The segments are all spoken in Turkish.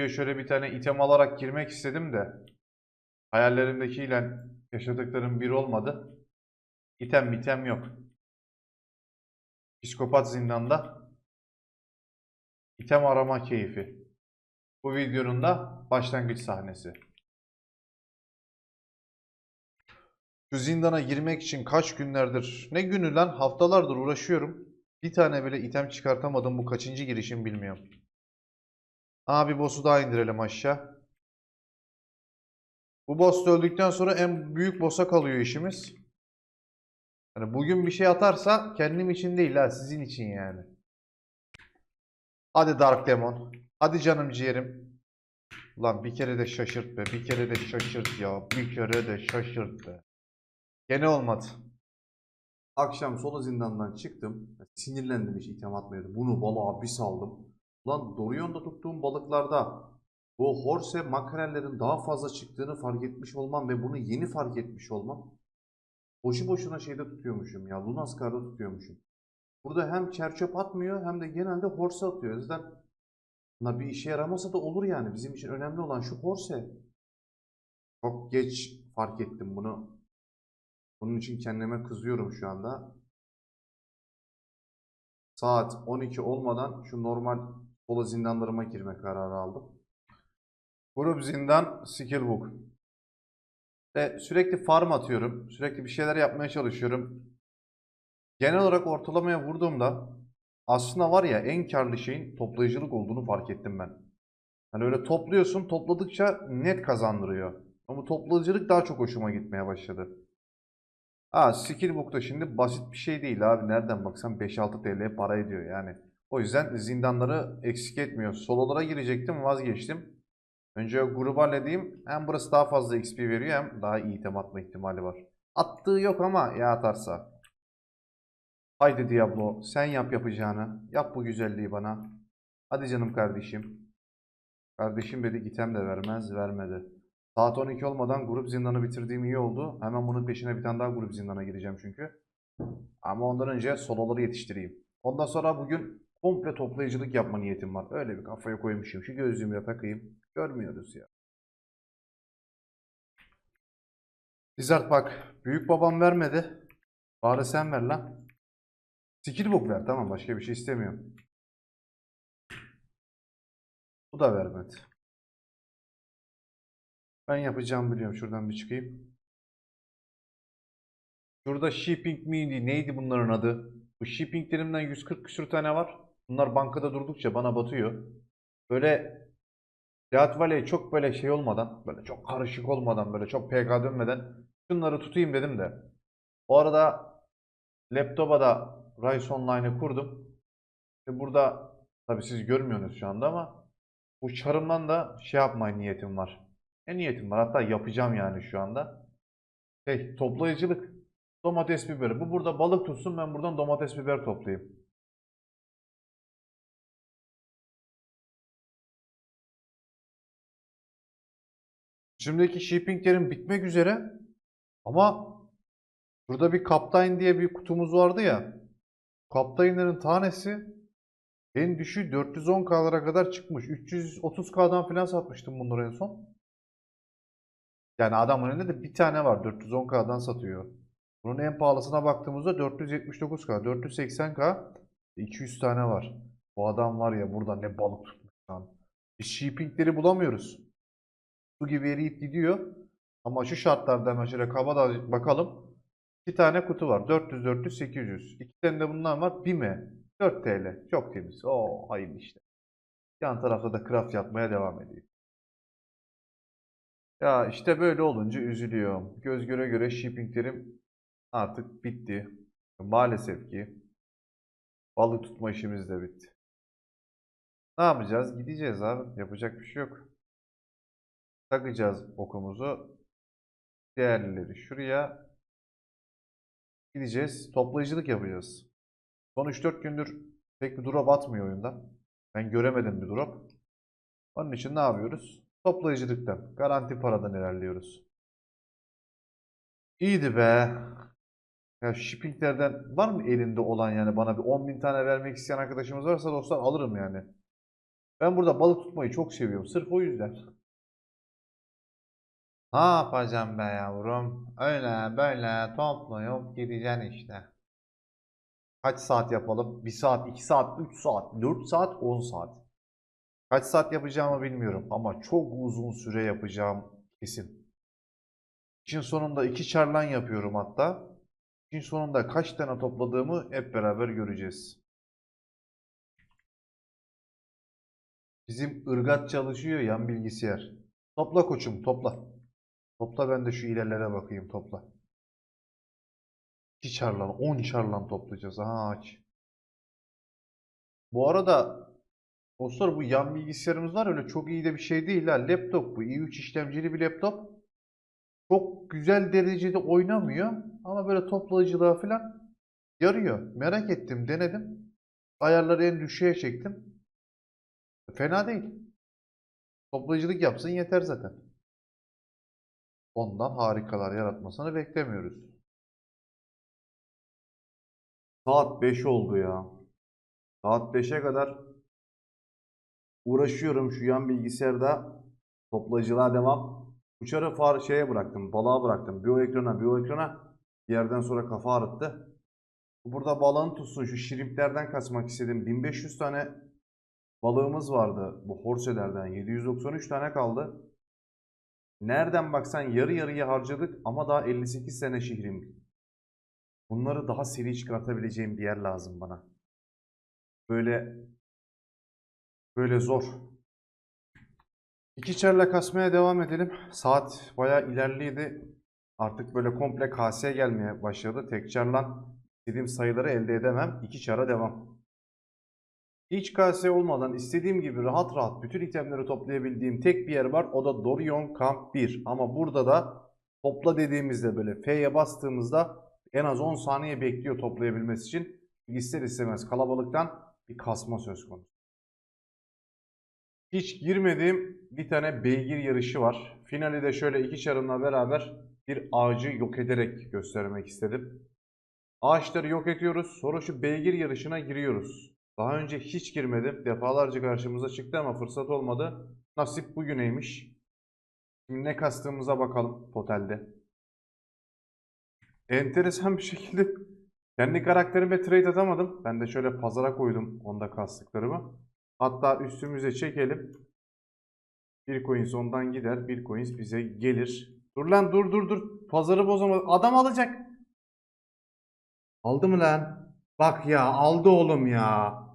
Yeni video şöyle bir tane item alarak girmek istedim de hayallerimdekiyle yaşadıklarım bir olmadı. İtem mitem yok. Psikopat zindanda item arama keyfi. Bu videonun da başlangıç sahnesi. Şu zindana girmek için kaç günlerdir, ne günü lan haftalardır uğraşıyorum. Bir tane bile item çıkartamadım bu kaçıncı girişim bilmiyorum. Abi boss'u daha indirelim aşağı. Bu boss öldükten sonra en büyük boss'a kalıyor işimiz. Yani bugün bir şey atarsa kendim için değil ha sizin için yani. Hadi Dark Demon. Hadi canım ciğerim. Ulan bir kere de şaşırt be. Bir kere de şaşırt ya. Bir kere de şaşırt be. Gene olmadı. Akşam solo zindandan çıktım. Sinirlendim hiç item atmıyordu. Bunu balığa bir saldım. Ulan Dorion'da tuttuğum balıklarda bu horse makrellerin daha fazla çıktığını fark etmiş olmam ve bunu yeni fark etmiş olmam. Boşu boşuna şeyde tutuyormuşum ya. Lunaskar'da tutuyormuşum. Burada hem çerçöp atmıyor hem de genelde horse atıyor. O yüzden buna bir işe yaramasa da olur yani. Bizim için önemli olan şu horse. Çok geç fark ettim bunu. Bunun için kendime kızıyorum şu anda. Saat 12 olmadan şu normal solo zindanlarıma girme kararı aldım. Grup zindan skill. Ve sürekli farm atıyorum. Sürekli bir şeyler yapmaya çalışıyorum. Genel olarak ortalamaya vurduğumda aslında var ya en karlı şeyin toplayıcılık olduğunu fark ettim ben. Hani öyle topluyorsun topladıkça net kazandırıyor. Ama toplayıcılık daha çok hoşuma gitmeye başladı. Ha skill book da şimdi basit bir şey değil abi. Nereden baksan 5-6 TL para ediyor yani. O yüzden zindanları eksik etmiyor. Sololara girecektim vazgeçtim. Önce grubu halledeyim. Hem burası daha fazla XP veriyor hem daha iyi item atma ihtimali var. Attığı yok ama ya atarsa. Haydi Diablo sen yap yapacağını. Yap bu güzelliği bana. Hadi canım kardeşim. Kardeşim dedik item de vermez vermedi. Saat 12 olmadan grup zindanı bitirdiğim iyi oldu. Hemen bunun peşine bir tane daha grup zindana gireceğim çünkü. Ama ondan önce soloları yetiştireyim. Ondan sonra bugün komple toplayıcılık yapma niyetim var. Öyle bir kafaya koymuşum. Şu gözlüğümü de takayım. Görmüyoruz ya. Blizzard bak. Büyük babam vermedi. Bari sen ver lan. Skill book ver. Tamam başka bir şey istemiyorum. Bu da vermedi. Ben yapacağımı biliyorum. Şuradan bir çıkayım. Şurada shipping miydi? Neydi bunların adı? Bu shippinglerimden 140 küsür tane var. Bunlar bankada durdukça bana batıyor. Böyle Seat Valley çok böyle şey olmadan, böyle çok karışık olmadan, böyle çok PK dönmeden şunları tutayım dedim de. O arada laptopa da Rise Online'ı kurdum. İşte burada tabii siz görmüyorsunuz şu anda ama bu çarımdan da şey yapmaya niyetim var. Ne niyetim var? Hatta yapacağım yani şu anda. Şey, toplayıcılık. Domates biberi. Bu burada balık tutsun ben buradan domates biber toplayayım. Şimdiki shippinglerim bitmek üzere. Ama burada bir Captain diye bir kutumuz vardı ya. Captain'lerin tanesi en düşüğü 410K'lara kadar çıkmış. 330K'dan falan satmıştım bunları en son. Yani adamın elinde de bir tane var. 410K'dan satıyor. Bunun en pahalısına baktığımızda 479K, 480K, 200 tane var. Bu adam var ya burada ne balık tutmuş lan. Biz shippingleri bulamıyoruz. Su gibi eriyip gidiyor. Ama şu şartlarda hemen şöyle kabada bakalım. İki tane kutu var. 400, 400, 800. İki tane de bundan var. Bime. 4 TL. Çok temiz. Oo hayırlı işte. Yan tarafta da craft yapmaya devam ediyor. Ya işte böyle olunca üzülüyorum. Göz göre göre shippinglerim artık bitti. Maalesef ki balık tutma işimiz de bitti. Ne yapacağız? Gideceğiz abi. Yapacak bir şey yok. Takacağız okumuzu. Değerlileri şuraya. Gideceğiz. Toplayıcılık yapacağız. Son 3-4 gündür pek bir drop atmıyor oyunda. Ben göremedim bir drop. Onun için ne yapıyoruz? Toplayıcılıktan, garanti paradan ilerliyoruz. İyiydi be. Ya shippinglerden var mı elinde olan yani bana bir 10.000 tane vermek isteyen arkadaşımız varsa dostlar alırım yani. Ben burada balık tutmayı çok seviyorum. Sırf o yüzden. Ne yapacağım be yavrum? Öyle böyle toplayıp gideceksin işte. Kaç saat yapalım? 1 saat, 2 saat, 3 saat, 4 saat, 10 saat. Kaç saat yapacağımı bilmiyorum ama çok uzun süre yapacağım kesin. İşin sonunda iki çarlan yapıyorum hatta. İşin sonunda kaç tane topladığımı hep beraber göreceğiz. Bizim ırgat çalışıyor yan bilgisayar. Topla koçum topla. Topla ben de şu ilerlere bakayım topla. 2 çarlan 10 çarlan toplayacağız. Aha aç. Bu arada dostlar bu yan bilgisayarımız var öyle çok iyi de bir şey değil ha. Laptop bu. i3 işlemcili bir laptop. Çok güzel derecede oynamıyor ama böyle toplayıcılığa falan yarıyor. Merak ettim, denedim. Ayarları en düşüğe çektim. Fena değil. Toplayıcılık yapsın yeter zaten. Ondan harikalar yaratmasını beklemiyoruz. Saat 5 oldu ya. Saat 5'e kadar uğraşıyorum şu yan bilgisayarda. Toplayıcılığa devam. Uçarı far şeye bıraktım. Balığa bıraktım. Bir o ekrana bir o ekrana. Bir yerden sonra kafa ağrıttı. Burada balığın tutsun. Şu şirimplerden kaçmak istedim. 1500 tane balığımız vardı. Bu horselerden. 793 tane kaldı. Nereden baksan yarı yarıya harcadık ama daha 58 tane şehrim. Bunları daha seri çıkartabileceğim bir yer lazım bana. Böyle böyle zor. İki çarla kasmaya devam edelim. Saat bayağı ilerliydi. Artık böyle komple kaseye gelmeye başladı. Tek çarla istediğim sayıları elde edemem. İki çara devam. Hiç kase olmadan istediğim gibi rahat rahat bütün itemleri toplayabildiğim tek bir yer var. O da Dorion Camp 1. Ama burada da topla dediğimizde böyle F'ye bastığımızda en az 10 saniye bekliyor toplayabilmesi için. İster istemez kalabalıktan bir kasma söz konusu. Hiç girmediğim bir tane beygir yarışı var. Finali de şöyle iki çarımla beraber bir ağacı yok ederek göstermek istedim. Ağaçları yok ediyoruz. Sonra şu beygir yarışına giriyoruz. Daha önce hiç girmedim. Defalarca karşımıza çıktı ama fırsat olmadı. Nasip bugüneymiş. Şimdi ne kastığımıza bakalım totalde. Enteresan bir şekilde kendi karakterime trade atamadım. Ben de şöyle pazara koydum onda kastıklarımı. Hatta üstümüze çekelim. Bir coins ondan gider. Bir coins bize gelir. Dur lan dur dur dur. Pazarı bozamadı. Adam alacak. Aldı mı lan? Bak ya aldı oğlum ya.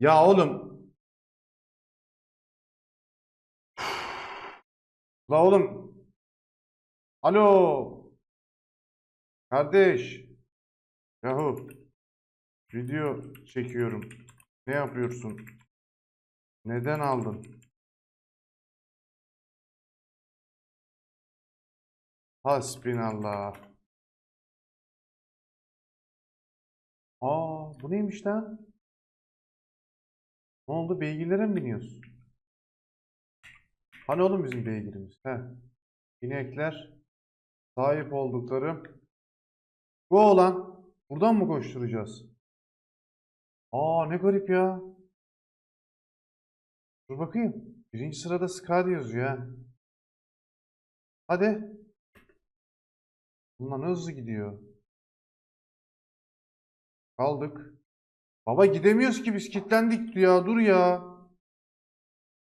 Ya oğlum. La oğlum. Alo. Kardeş. Yahu. Video çekiyorum. Ne yapıyorsun? Neden aldın? Hasbinallah. Aa, bu neymiş lan? Ne oldu? Beygirlere mi biniyorsun? Hani oğlum bizim beygirimiz? He. İnekler sahip oldukları bu olan buradan mı koşturacağız? Aa ne garip ya. Dur bakayım. Birinci sırada Skadi yazıyor ha. Hadi. Bunlar hızlı gidiyor. Kaldık. Baba gidemiyoruz ki biz kilitlendik ya. Dur ya.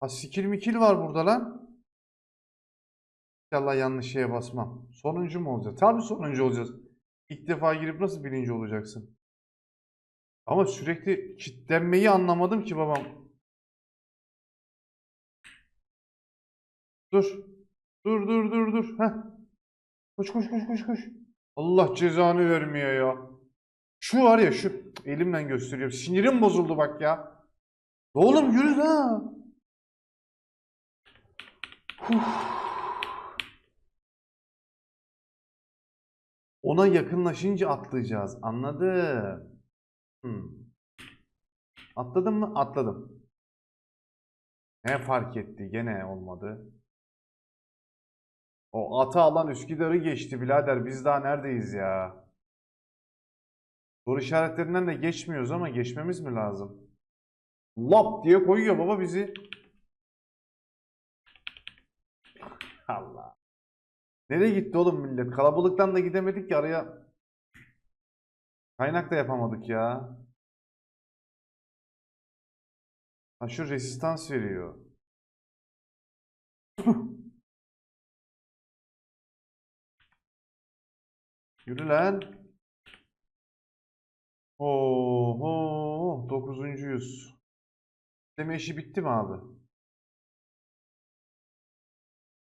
Ha sikil mikil var burada lan. İnşallah yanlış şeye basmam. Sonuncu mu olacağız? Tabii sonuncu olacağız. İlk defa girip nasıl birinci olacaksın? Ama sürekli kilitlenmeyi anlamadım ki babam. Dur. Dur dur dur dur. Heh. Koş koş koş koş koş. Allah cezanı vermiyor ya. Şu var ya şu elimle gösteriyorum. Sinirim bozuldu bak ya. Oğlum yürü ha. Ona yakınlaşınca atlayacağız. Anladım. Hmm. Atladım mı? Atladım. Ne fark etti? Gene olmadı. O atı alan Üsküdar'ı geçti birader. Biz daha neredeyiz ya? Soru işaretlerinden de geçmiyoruz ama geçmemiz mi lazım? Lap diye koyuyor baba bizi. Allah. Nereye gitti oğlum millet? Kalabalıktan da gidemedik ki araya. Kaynak da yapamadık ya. Ha şu resistans veriyor. Yürü lan. Oho, 9. yüz. Deme işi bitti mi abi?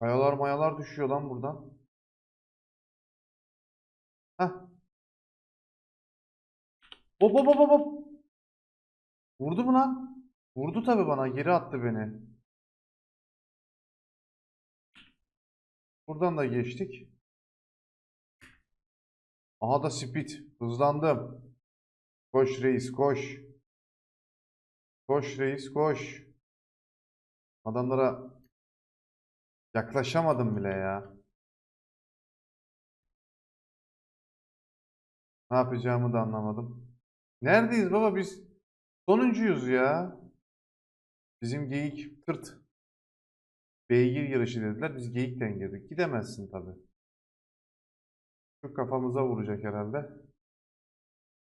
Mayalar mayalar düşüyor lan buradan. Heh. Hop hop hop hop. Vurdu mu lan? Vurdu tabii bana. Geri attı beni. Buradan da geçtik. Aha da speed. Hızlandım. Koş reis koş. Koş reis koş. Adamlara yaklaşamadım bile ya. Ne yapacağımı da anlamadım. Neredeyiz baba biz? Sonuncuyuz ya. Bizim geyik tırt. Beygir yarışı dediler. Biz geyikten girdik. Gidemezsin tabii. Şu kafamıza vuracak herhalde.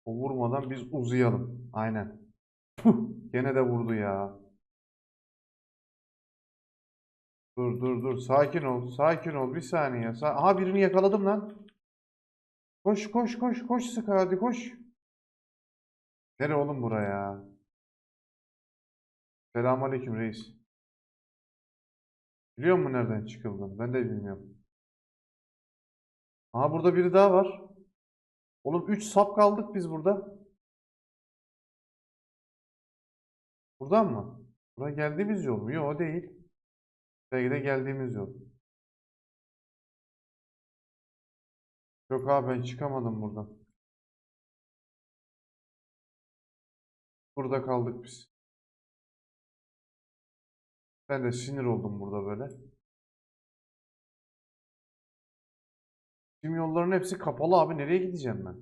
O vurmadan biz uzayalım. Aynen. Puh, gene de vurdu ya. Dur dur dur. Sakin ol. Sakin ol. Bir saniye. Sa- Aha birini yakaladım lan. Koş koş koş koş sık hadi koş. Nere oğlum buraya? Selamünaleyküm reis. Biliyor musun nereden çıkıldım? Ben de bilmiyorum. Aha burada biri daha var. Oğlum 3 sap kaldık biz burada. Buradan mı? Buraya geldiğimiz yol mu? Yok o değil. Belki de geldiğimiz yol. Yok abi ben çıkamadım buradan. Burada kaldık biz. Ben de sinir oldum burada böyle. Tüm yolların hepsi kapalı abi. Nereye gideceğim ben?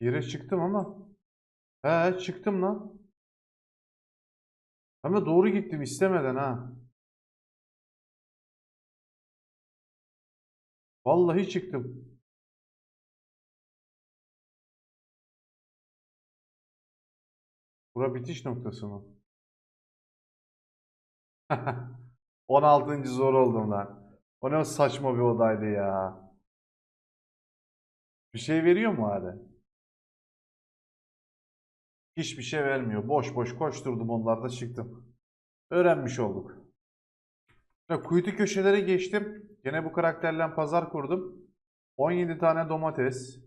Bir Yere çıktım ama. He çıktım lan. Ama doğru gittim istemeden ha. Vallahi çıktım. Bura bitiş noktası mı? 16. zor oldum lan. O ne saçma bir odaydı ya. Bir şey veriyor mu hadi? Hiçbir şey vermiyor. Boş boş koşturdum onlarda çıktım. Öğrenmiş olduk. Ya, kuytu köşelere geçtim. Gene bu karakterle pazar kurdum. 17 tane domates.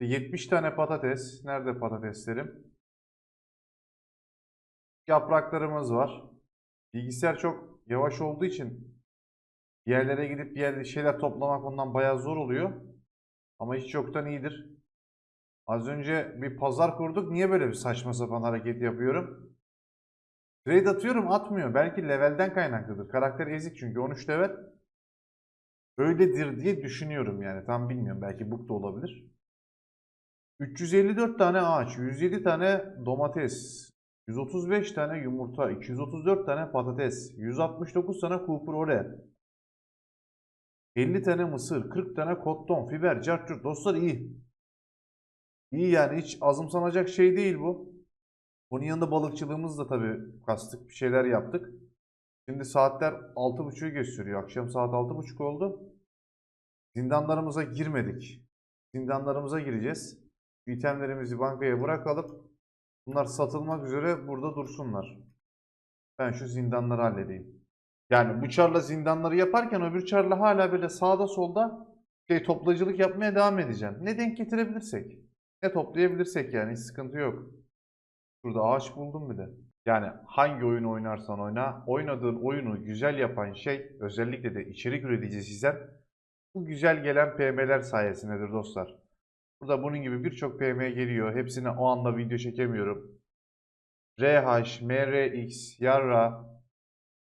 70 tane patates. Nerede patateslerim? Yapraklarımız var. Bilgisayar çok yavaş olduğu için yerlere gidip bir yerde şeyler toplamak ondan bayağı zor oluyor. Ama hiç yoktan iyidir. Az önce bir pazar kurduk. Niye böyle bir saçma sapan hareket yapıyorum? Trade atıyorum atmıyor. Belki levelden kaynaklıdır. Karakter ezik çünkü 13 level. Öyledir diye düşünüyorum yani. Tam bilmiyorum. Belki bug da olabilir. 354 tane ağaç, 107 tane domates, 135 tane yumurta, 234 tane patates, 169 tane kupurore, 50 tane mısır, 40 tane kotton, fiber, cartçurt. Dostlar iyi. İyi yani hiç azımsanacak şey değil bu. Bunun yanında balıkçılığımız da tabii kastık. Bir şeyler yaptık. Şimdi saatler 6.30'u gösteriyor. Akşam saat 6.30 oldu. Zindanlarımıza girmedik. Zindanlarımıza gireceğiz. İtemlerimizi bankaya bırakalım. Bunlar satılmak üzere burada dursunlar. Ben şu zindanları halledeyim. Yani bu çarla zindanları yaparken öbür çarla hala böyle sağda solda şey toplayıcılık yapmaya devam edeceğim. Ne denk getirebilirsek. Ne toplayabilirsek yani hiç sıkıntı yok. Şurada ağaç buldum bir de. Yani hangi oyun oynarsan oyna, oynadığın oyunu güzel yapan şey özellikle de içerik üreticisiysem bu güzel gelen PM'ler sayesindedir dostlar. Burada bunun gibi birçok PM geliyor. Hepsine o anda video çekemiyorum. RH, MRX, Yarra.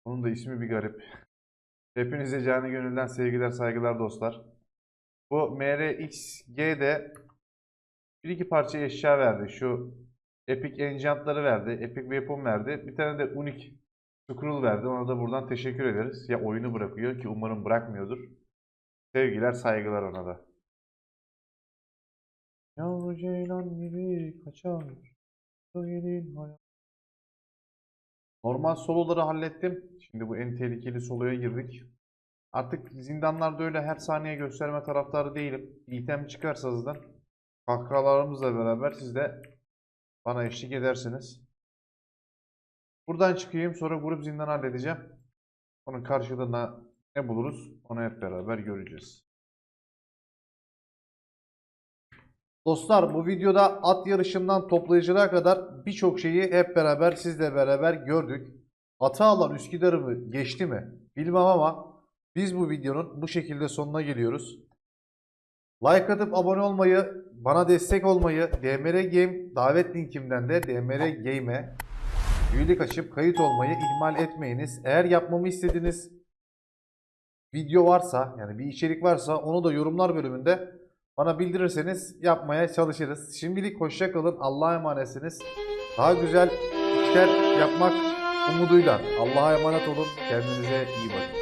Bunun da ismi bir garip. Hepinize canı gönülden sevgiler, saygılar dostlar. Bu MRXG'de Bir iki parça eşya verdi. Şu Epic Enchant'ları verdi. Epic Weapon verdi. Bir tane de Unique Scroll verdi. Ona da buradan teşekkür ederiz. Ya oyunu bırakıyor ki umarım bırakmıyordur. Sevgiler, saygılar ona da. Yavru ceylan gibi kaçar. Normal soloları hallettim. Şimdi bu en tehlikeli soloya girdik. Artık zindanlarda öyle her saniye gösterme taraftarı değilim. İtem çıkarsa zaten kahkahalarımızla beraber siz de bana eşlik edersiniz. Buradan çıkayım sonra grup zindan halledeceğim. Onun karşılığında ne buluruz onu hep beraber göreceğiz. Dostlar bu videoda at yarışından toplayıcılığa kadar birçok şeyi hep beraber sizle beraber gördük. Atı alan Üsküdar'ı mı geçti mi bilmem ama biz bu videonun bu şekilde sonuna geliyoruz. Like atıp abone olmayı, bana destek olmayı, DMR Game davet linkimden de DMR Game'e üyelik açıp kayıt olmayı ihmal etmeyiniz. Eğer yapmamı istediğiniz video varsa yani bir içerik varsa onu da yorumlar bölümünde bana bildirirseniz yapmaya çalışırız. Şimdilik hoşça kalın. Allah'a emanetsiniz. Daha güzel işler yapmak umuduyla. Allah'a emanet olun. Kendinize iyi bakın.